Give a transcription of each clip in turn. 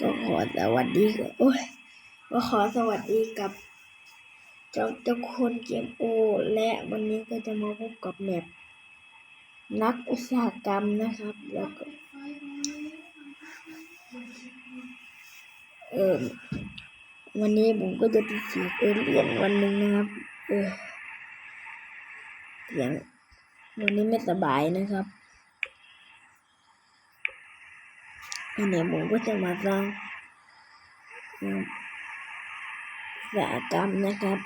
ก็ขอสวัสดีกับโอ้ยก็ขอสวัสดีกับเจ้าเจ้าคนเกมโอ และวันนี้ก็จะมาพบกับแมปนักอุตสาหกรรมนะครับ แล้วก็เออวันนี้ผมก็จะไปฉีดเอเลียนวันหนึ่งนะครับ เออเสียงวันนี้ไม่สบายนะครับวันนี้ผมก็ จะมาสร้างอืมอุตสาหกรรมนะครับ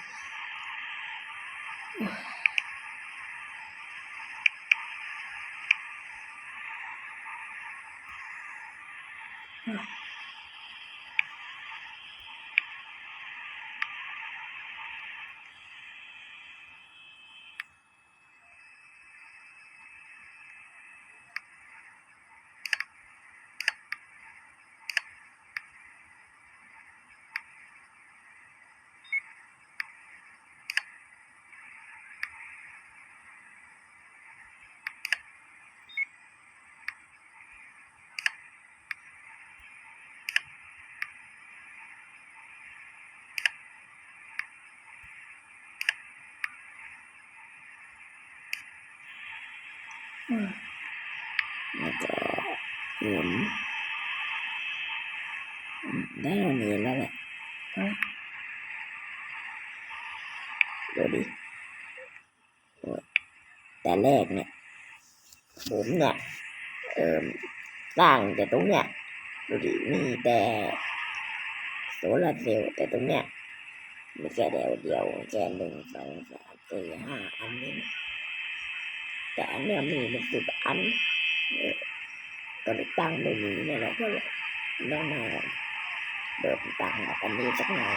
อื แล้วก็เห็นอืมได้วันนี้แล้วแหละเอาดูดิแต่แรกเนี่ย ผมเนี่ยเอ่อสร้างแต่ตรงเนี้ยดูดิมีแต่โซลาร์เซลล์แต่ตรงเนี้ยมีแค่เดียวเดียวแค่หนึ่งสองสามสี่ห้าอันนี้ แต่อันเนี้ยมีเป็นสิบอันก็เลยตั้งตรงนี้เนี่ยแหละก็เลยลองมาเดิมตังกับอันนี้สักหน่อย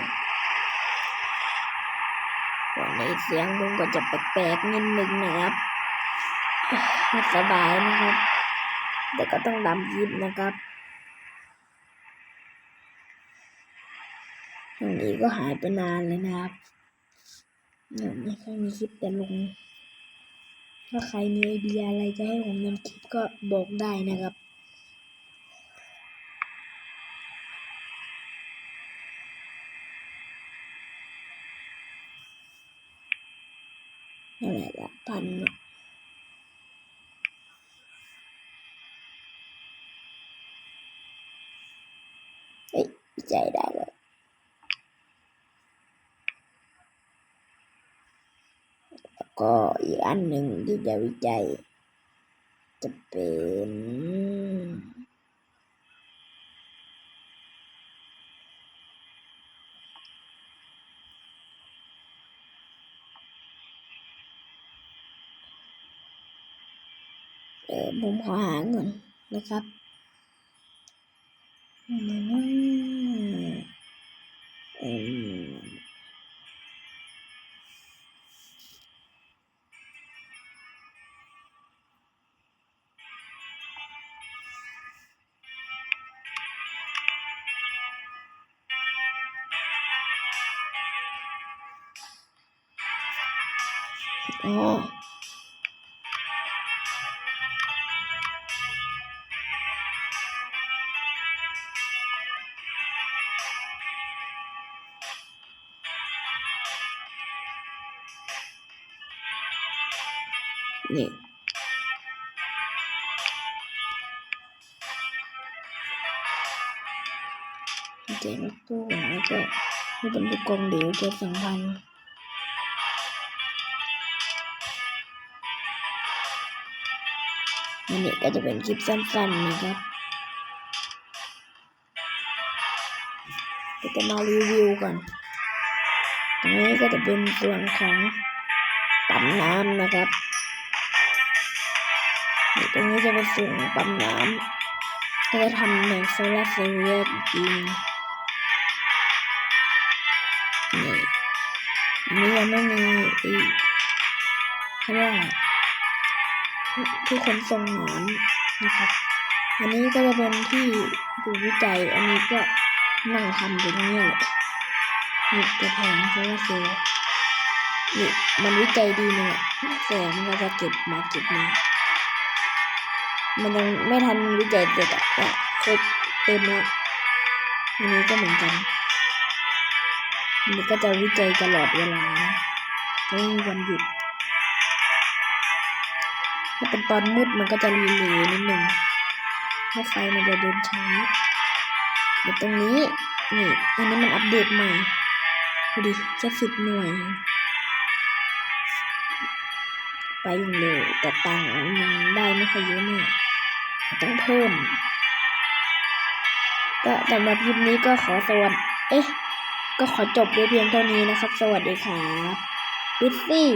วันนี้เสียงผมก็จะแปลกๆนิดนึงนะครับไม่สบายนะครับ แต่ก็ต้องดำยิบนะครับช่วงนี้ก็หายไปนานเลยนะครับเนี่ยไม่ค่อยมีคลิปแต่ลง ถ้าใครมีไอเดียอะไรจะให้ผมทำคลิปก็บอกได้นะครับนั่นแหละละพันเนาะฮ้ยใจได้แล้วแล้ว ก็อีกอันหนึ่งที่จะวิจัย จะเป็นเออผมขอหาเงินนะครับ อ๋อนี่เจ๊รถตู้แล้วก็นี่เป็ นลูกกรงเดียวเจ็ดสองพันนี้ก็จะเป็นคลิปสั้นๆนะครับก็จะมารีวิวก่อนตรงนี้ก็จะเป็นส่วนของปั๊มน้ำนะครับนี่ตรงนี้จะเป็นส่วนปั๊มน้ำก็จะทำเหมือนโซลาร์เซลล์แยกอีกทีนึงนี่อันนี้ยังไม่มีอีเขาเรียกว่ ที่ขนส่งหน้ำนะครับ อันนี้ก็จะเป็นที่ดูวิจัย อันนี้ก็นั่งทำอยู่ตรงนี้แหละนี่ตัวแผงโซลาร์เซลล์นี่มันวิจัยดีเนี่ยแสงมันก็จะเก็บมาเก็บมา มันยังไม่ทันวิจัยเสร็จอะเนี่ยครบเต็มแล้วอันนี้ก็เหมือนกันอันก็จะวิจัยตลอดเวลาไม่มีวันหยุด ถ้าเป็นตอนมืดมันก็จะรีเลย์นิดหนึ่งถ้าไฟมันจะเดินช้าเดี๋ยวตรงนี้ นี่ อันนี้มันอัปเดตใหม่ดูดิแค่สิบหน่วย ไปอย่างเร็วแต่ตังค์ยังได้ไม่ค่อยเยอะมากต้องเพิ่มก็สำหรับคลิปนี้ก็ขอสวัสดีเอ๊ะ ก็ขอจบด้วยเพียงเท่านี้นะครับ สวัสดีครับบิสซี่